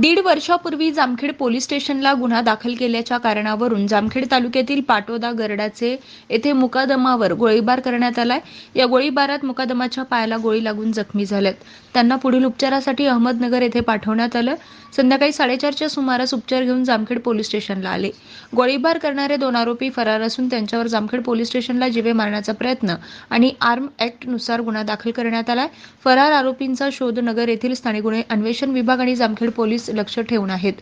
दीड वर्षापूर्वी जामखेड पोलीस स्टेशनला गुन्हा दाखल केल्याच्या कारणावरून जामखेड तालुक्यातील पाटोदा गरडाचे येथे मुकादमावर गोळीबार करण्यात आलाय. या गोळीबारात मुकादमाच्या पायाला गोळी लागून जखमी झाल्यात त्यांना पुढील उपचारासाठी अहमदनगर येथे पाठवण्यात आलं. संध्याकाळी साडेचारच्या सुमारास उपचार घेऊन जामखेड पोलीस स्टेशनला आले. गोळीबार करणारे दोन आरोपी फरार असून त्यांच्यावर जामखेड पोलीस स्टेशनला जिवे मारण्याचा प्रयत्न आणि आर्मनुसार गुन्हा दाखल करण्यात आलाय. फरार आरोपींचा शोध नगर येथील स्थानिक गुन्हे अन्वेषण विभाग आणि जामखेड पोलीस लक्ष ठेवून आहेत.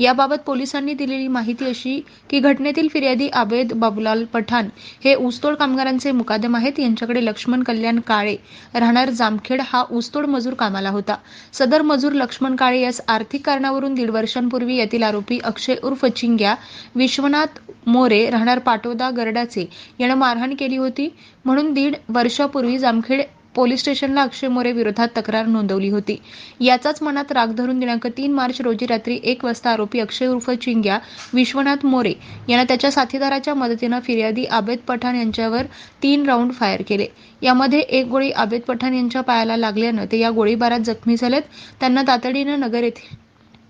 याबाबत पोलिसांनी दिलेली माहिती अशी की घटनेतील फिर्यादी आबेद बाबुलाल पठाण हे ऊसतोड कामगारांचे मुकादम आहेत. यांच्याकडे लक्ष्मण कल्याण काळे राहणार जामखेड हा ऊसतोड मजूर कामाला होता. सदर मजूर लक्ष्मण काळे यास आर्थिक कारणावरून दीड वर्षांपूर्वी यातील आरोपी अक्षय उर्फ चिंग्या विश्वनाथ मोरे राहणार पाटोदा गरडाचे यानं मारहाण केली होती. म्हणून दीड वर्षापूर्वी जामखेड पोलीस स्टेशनला अक्षय मोरे विरोधात तक्रार नोंदवली होती. याचाच मनात राग धरून दिनांक तीन मार्च रोजी रात्री एक वाजता आरोपी अक्षय उर्फ चिंग्या विश्वनाथ मोरे यानं त्याच्या साथीदाराच्या मदतीनं फिर्यादी आबेद पठाण यांच्यावर तीन राऊंड फायर केले. यामध्ये एक गोळी आबेद पठाण यांच्या पायाला लागल्यानं ते या गोळीबारात जखमी झालेत. त्यांना तातडीनं नगर येथे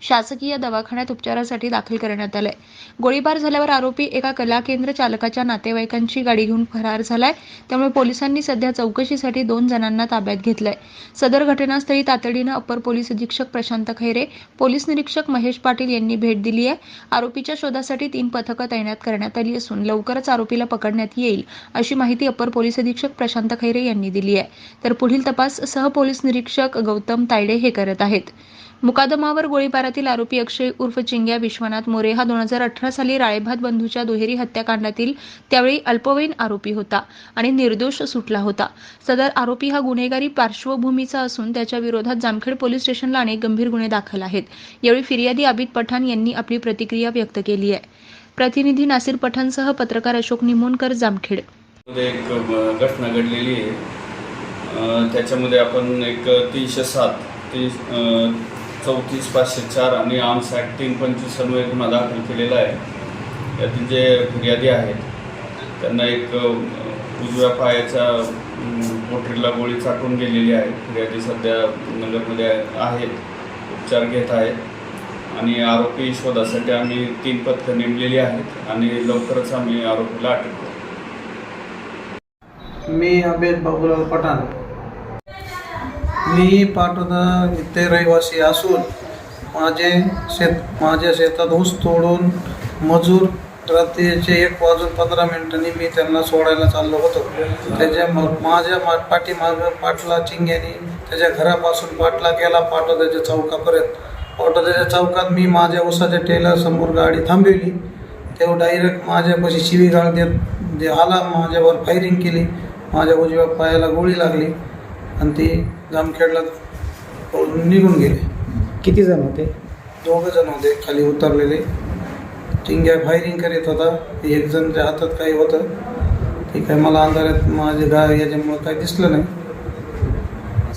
शासकीय दवाखान्यात उपचारासाठी दाखल करण्यात आलंय. गोळीबार झाल्यावर आरोपी एका कला केंद्र चालकाच्या नातेवाईकांची गाडी घेऊन फरार झालाय. त्यामुळे पोलिसांनी सध्या चौकशीसाठी दोन जणांना ताब्यात घेतलंय. सदर घटनास्थळी तातडीनं अप्पर पोलीस अधीक्षक प्रशांत खैरे पोलीस निरीक्षक महेश पाटील यांनी भेट दिली आहे. आरोपीच्या शोधासाठी तीन पथकं तैनात करण्यात आली असून लवकरच आरोपीला पकडण्यात येईल अशी माहिती अप्पर पोलीस अधीक्षक प्रशांत खैरे यांनी दिली आहे. तर पुढील तपास सहपोलीस निरीक्षक गौतम तायडे हे करत आहेत. मुकादमावर गोळीबारातील आरोपी अक्षय उर्फ चिंग्या विश्वनाथ मोरे हा दोन हजार अठरा साली राळेभात बंधूच्या दुहेरी हत्याकांडातील त्यावेळी अल्पवयीन आरोपी होता आणि निर्दोष सुटला होता. सदर आरोपी हा गुन्हेगारी पार्श्वभूमीचा असून त्याच्या विरोधात जामखेड पोलीस स्टेशनला अनेक गंभीर गुन्हे दाखल आहेत. यावेळी फिर्यादी आबिद पठाण यांनी आपली प्रतिक्रिया व्यक्त केली आहे. प्रतिनिधी नासिर पठाणसह पत्रकार अशोक निमोणकर जामखेड. एक घटना घडलेली आहे. त्याच्यामध्ये आपण एक तीनशे सात तीस चौतीस पाचशे चार आणि आर्म्स ॲक्ट तीन पंचवीस अन्वये गुन्हा दाखल केलेला आहे. यातील जे फिर्यादी आहेत त्यांना एक उजव्या पायाच्या अम, पोटरीला गोळी चाटून गेलेली आहे. फिर्यादी सध्या नगरमध्ये आहेत उपचार घेत आहेत. आणि आरोपी शोधासाठी आम्ही तीन पथकं नेमलेली आहेत आणि लवकरच आम्ही आरोपीला अटक करू. मी अभेद बाबूराव पठाण. मी पाटोदा इथे रहिवासी असून माझे शेत माझ्या शेतात ऊस तोडून मजूर रात्रीचे एक वाजून पंधरा मिनिटांनी मी त्यांना सोडायला चाललो होतो. त्याच्या मग माझ्या मा पाठीमाग पाटला चिंग्यानी त्याच्या घरापासून पाटला गेला पाटोद्याच्या चौकापर्यंत. पाटोद्याच्या चौकात मी माझ्या उसाच्या टेलरसमोर गाडी थांबवली. तेव्हा डायरेक्ट माझ्यापाशी शिवीगाळ देत जे आला माझ्यावर फायरिंग केली. माझ्या उजव्या पायाला गोळी लागली. आणि ती जामखेडला पळून निघून गेले. किती जण होते? दोघं जण होते खाली उतरलेले. चिंग्या फायरिंग करीत होता. एक जणच्या हातात काही होतं. ते काय मला अंधारात माझे गा याच्यामुळं काही दिसलं नाही.